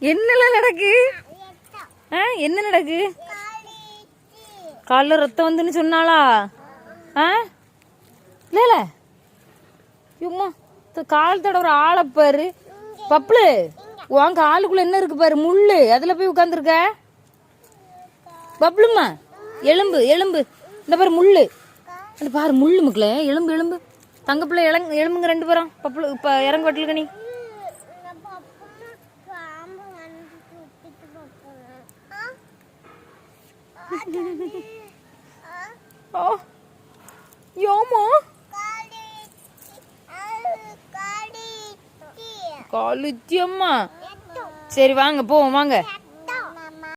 என்னெல்லாம் நடக்கு? ஆ என்ன நடக்கு? காலில் ரத்தம் வந்துன்னு சொன்னாளா? ஆ? இல்ல சும்மா கால் தடவை ஆளை பாரு. பப்ளு உன் காலுக்குள்ள என்ன இருக்கு பாரு? முள்ளு. அதில் போய் உட்காந்துருக்க பப்ளுமா எலும்பு எலும்பு. இந்த பாரு முள்ளு. அந்த பாரு முள்ளு மக்களே. எலும்பு எலும்பு. தங்க பிள்ளை எலும்புங்க ரெண்டு பேரும். பப்ளு இப்போ இறங்க வட்டலுக்கு நீ ஓ யோமா? காலுத்தி அம்மா சரி வாங்க போவோம் வாங்க.